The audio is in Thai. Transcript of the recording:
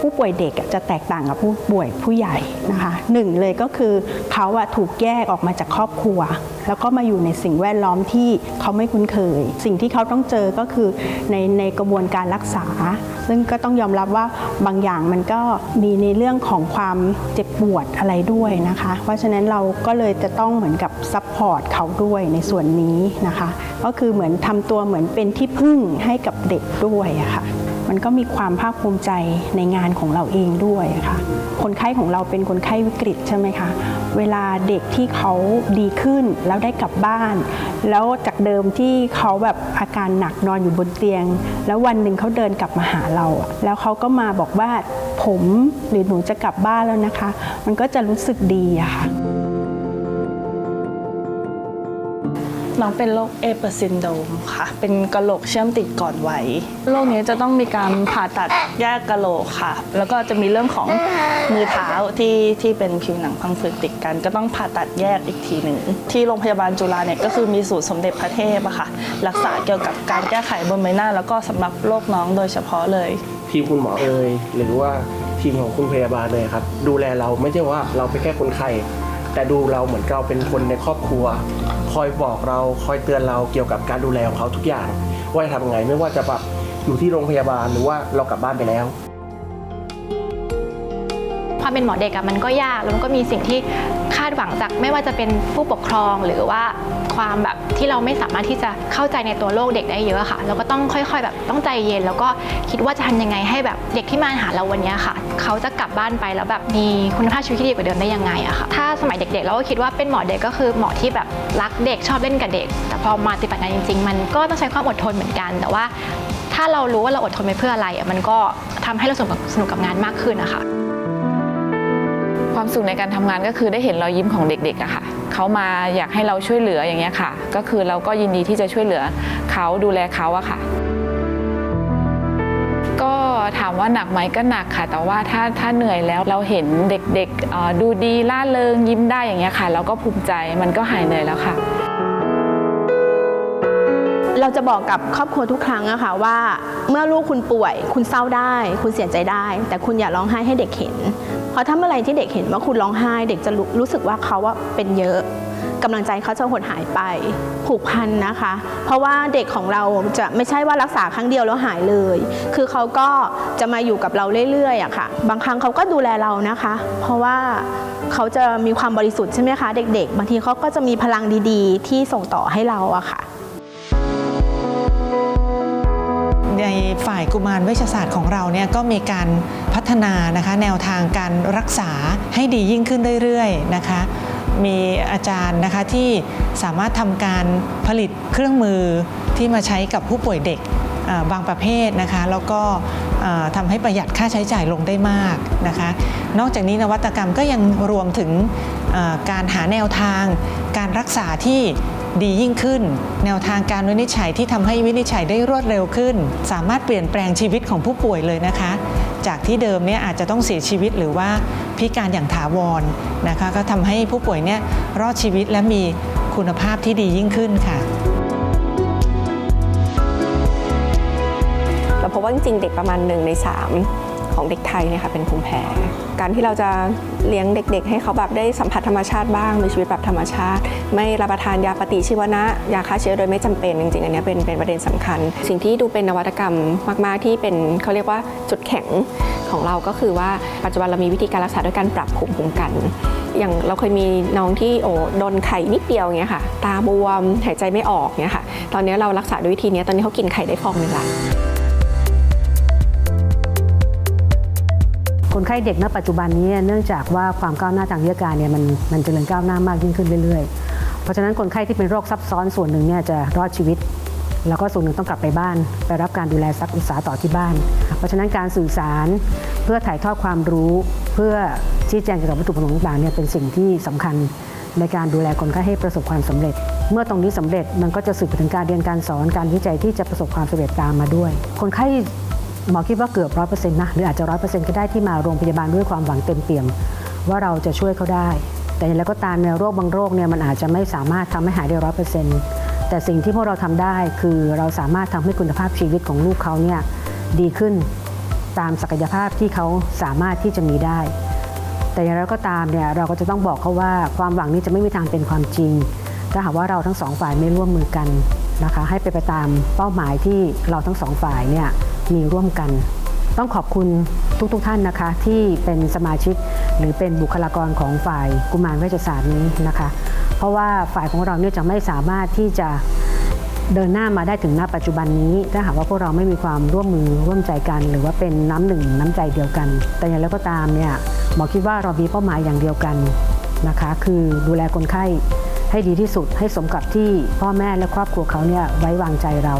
ผู้ป่วยเด็กจะแตกต่างกับผู้ป่วยผู้ใหญ่นะคะหนึ่งเลยก็คือเขาอะถูกแยกออกมาจากครอบครัว แล้วก็มาอยู่ในสิ่งแวดล้อมที่เขาไม่คุ้นเคย สิ่งที่เขาต้องเจอก็คือในในกระบวนการรักษา ซึ่งก็ต้องยอมรับว่าบางอย่างมันก็มีในเรื่องของความเจ็บปวดอะไรด้วยนะคะ เพราะฉะนั้นเราก็เลยจะต้องเหมือนกับซัพพอร์ตเขาด้วยในส่วนนี้นะคะ ก็คือเหมือนทำตัวเหมือนเป็นที่พึ่งให้กับเด็กด้วยะค่ะ มันก็มีความภาคภูมิใจในงานของเราเองด้วยค่ะ คนไข้ของเราเป็นคนไข้วิกฤตใช่ไหมคะ เวลาเด็กที่เขาดีขึ้นแล้วได้กลับบ้าน แล้วจากเดิมที่เขาแบบอาการหนักนอนอยู่บนเตียง แล้ววันหนึ่งเขาเดินกลับมาหาเรา แล้วเขาก็มาบอกว่าผมหรือหนูจะกลับบ้านแล้วนะคะ มันก็จะรู้สึกดีอะค่ะ น้องเป็นโรคเอเปอร์ซินโดมค่ะ เป็นกระโหลกเชื่อมติดก่อนวัยโรคนี้จะต้องมีการผ่าตัดแยกกระโหลกค่ะ แล้วก็จะมีเรื่องของมือเท้าที่ที่เป็นผิวหนังพังผืดติดกัน ก็ต้องผ่าตัดแยกอีกทีหนึ่งที่โรงพยาบาลจุฬาเนี่ยก็คือมีสูตรสมเด็จพระเทพอะค่ะ รักษาเกี่ยวกับการแก้ไขบนใบหน้า แล้วก็สำหรับโรคน้องโดยเฉพาะเลยทีมคุณหมอเอ่ยหรือว่าทีมของคุณพยาบาลเลยครับ ดูแลเราไม่ใช่ว่าเราเป็นแค่คนไข้ แต่ดูเราเหมือนเราเป็นคนในครอบครัว คอยบอกเราคอยเตือนเราเกี่ยวกับการดูแลของเขาทุกอย่าง ว่าจะทำไงไม่ว่าจะแบบอยู่ที่โรงพยาบาลหรือว่าเรากลับบ้านไปแล้ว ความเป็นหมอเด็กอะมันก็ยากแล้วมันก็มีสิ่งที่คาดหวังจากไม่ว่าจะเป็นผู้ปกครองหรือว่าความแบบที่เราไม่สามารถที่จะเข้าใจในตัวโลกเด็กได้เยอะค่ะเราก็ต้องค่อย ๆ แบบต้องใจเย็น แล้วก็คิดว่าจะทำยังไงให้แบบเด็กที่มาหาเราวันนี้ค่ะ เขาจะกลับบ้านไปแล้วแบบมีคุณภาพชีวิตที่ดีกว่าเดิมได้ยังไงอะค่ะถ้าสมัยเด็กๆเราก็คิดว่าเป็นหมอเด็กก็คือหมอที่แบบรักเด็กชอบเล่นกับเด็ก แต่พอมาปฏิบัติงานจริง ๆ มันก็ต้องใช้ความอดทนเหมือนกัน แต่ว่า ถ้าเรารู้ว่าเราอดทนไปเพื่ออะไรมันก็ทำให้เราสนุกกับสนุกกับงานมากขึ้นนะคะ ความสุขในการทำงานก็คือได้เห็นรอยยิ้มของเด็กๆอะค่ะเขามาอยากให้เราช่วยเหลืออย่างเงี้ยค่ะ ก็คือเราก็ยินดีที่จะช่วยเหลือเขาดูแลเขาอะค่ะ ก็ถามว่าหนักไหมก็หนักค่ะ แต่ว่าถ้าถ้าเหนื่อยแล้วเราเห็นเด็กๆดูดีล่าเริงยิ้มได้อย่างเงี้ยค่ะ เราก็ภูมิใจมันก็หายเหนื่อยแล้วค่ะเราจะบอกกับครอบครัวทุกครั้งอะค่ะว่า เมื่อลูกคุณป่วย คุณเศร้าได้ คุณเสียใจได้ แต่คุณอย่าร้องไห้ให้เด็กเห็น ราะถ้าเมื่อไหรที่เด็กเห็นว่าคุณร้องไห้ เด็กจะรู้รู้สึกว่าเขาว่าเป็นเยอะกำลังใจเขาจะหดหายไปผูกพันนะคะ เพราะว่าเด็กของเราจะไม่ใช่ว่ารักษาครั้งเดียวแล้วหายเลย คือเขาก็จะมาอยู่กับเราเรื่อยๆอะค่ะ บางครั้งเขาก็ดูแลเรานะคะ เพราะว่าเขาจะมีความบริสุทธิ์ใช่ไหมคะ เด็ก ๆ บางทีเขาก็จะมีพลังดีๆ ที่ส่งต่อให้เราอะค่ะในฝ่ายกุมารเวชศาสตร์ของเราเนี่ยก็มีการ พัฒนานะคะแนวทางการรักษาให้ดียิ่งขึ้นเรื่อยๆนะคะมีอาจารย์นะคะที่สามารถทำการผลิตเครื่องมือที่มาใช้กับผู้ป่วยเด็กบางประเภทนะคะแล้วก็ทำให้ประหยัดค่าใช้จ่ายลงได้มากนะคะนอกจากนี้นวัตกรรมก็ยังรวมถึงการหาแนวทางการรักษาที่ ดียิ่งขึ้น แนวทางการวินิจฉัยที่ทำให้วินิจฉัยได้รวดเร็วขึ้น สามารถเปลี่ยนแปลงชีวิตของผู้ป่วยเลยนะคะ จากที่เดิมเนี่ยอาจจะต้องเสียชีวิตหรือว่าพิการอย่างถาวรนะคะก็ทำให้ผู้ป่วยเนี่ยรอดชีวิตและมีคุณภาพที่ดียิ่งขึ้นค่ะเราพบว่าจริงๆเด็กประมาณหนึ่งใน3 ของเด็กไทยเนี่ยค่ะเป็นภูมิแพ้ การที่เราจะเลี้ยงเด็ก ๆ ให้เขาแบบได้สัมผัสธรรมชาติบ้างมีชีวิตแบบธรรมชาติ ไม่รับประทานยาปฏิชีวนะ ยาฆ่าเชื้อโดยไม่จำเป็นจริงๆอันนี้เป็นเป็นประเด็นสำคัญ สิ่งที่ดูเป็นนวัตกรรมมากๆที่เป็นเขาเรียกว่าจุดแข็งของเราก็คือว่าปัจจุบันเรามีวิธีการรักษาด้วยการปรับภูมิคุ้มกัน อย่างเราเคยมีน้องที่โอ้โดนไข่นิดเดียวอย่างเงี้ยค่ะ ตาบวมหายใจไม่ออกเงี้ยค่ะ ตอนนี้เรารักษาด้วยวิธีนี้ตอนนี้เขากินไข่ได้ฟองหนึ่งละ คนไข้เด็กณปัจจุบันนี้เนื่องจากว่าความก้าวหน้าทางวิทยาการเนี่ยมันมันเจริญก้าวหน้ามากยิ่งขึ้นเรื่อยๆ เพราะฉะนั้นคนไข้ที่เป็นโรคซับซ้อนส่วนหนึ่งเนี่ยจะรอดชีวิต แล้วก็ส่วนหนึ่งต้องกลับไปบ้าน ไปรับการดูแลรักษาต่อที่บ้าน เพราะฉะนั้นการสื่อสารเพื่อถ่ายทอดความรู้ เพื่อชี้แจงเกี่ยวกับวัตถุประสงค์ต่างๆเนี่ยเป็นสิ่งที่สำคัญในการดูแลคนไข้ให้ประสบความสำเร็จ เมื่อตรงนี้สำเร็จมันก็จะสืบไปถึงการเรียนการสอนการวิจัยที่จะประสบความสำเร็จตามมาด้วย คนไข้ หมอคิดว่าเกือบร้อยเปอร์เซ็นต์นะหรืออาจจะร้อยเปอร์เซ็นต์ก็ได้ที่มาโรงพยาบาลด้วยความหวังเต็มเปี่ยม ว่าเราจะช่วยเขาได้ แต่อย่างไรก็ตามในโรคบางโรคเนี่ยมันอาจจะไม่สามารถทำให้หายได้ร้อยเปอร์เซ็นต์แต่สิ่งที่พวกเราทำได้คือเราสามารถทำให้คุณภาพชีวิตของลูกเขาเนี่ยดีขึ้นตามศักยภาพที่เขาสามารถที่จะมีได้ แต่อย่างไรก็ตามเนี่ยเราก็จะต้องบอกเขาว่าความหวังนี้จะไม่มีทางเป็นความจริง ถ้าหากว่าเราทั้งสองฝ่ายไม่ร่วมมือกันนะคะให้ไปไปตามเป้าหมายที่เราทั้งสองฝ่ายเนี่ย มีร่วมกัน ต้องขอบคุณทุกๆทท่านนะคะ ที่เป็นสมาชิกหรือเป็นบุคลากรของฝ่ายกุมารเวชศาสตร์นี้นะคะ เพราะว่าฝ่ายของเราเนี่ยจะไม่สามารถที่จะเดินหน้ามาได้ถึงณปัจจุบันนี้ ถ้าหากว่าพวกเราไม่มีความร่วมมือร่วมใจกัน หรือว่าเป็นน้ำหนึ่งน้ำใจเดียวกัน แต่อย่างไรก็ตามเนี่ยหมอคิดว่าเรามีเป้าหมายอย่างเดียวกันนะคะ คือดูแลคนไข้ให้ดีที่สุดให้สมกับที่พ่อแม่และครอบครัวเขาเนี่ยไว้วางใจเรา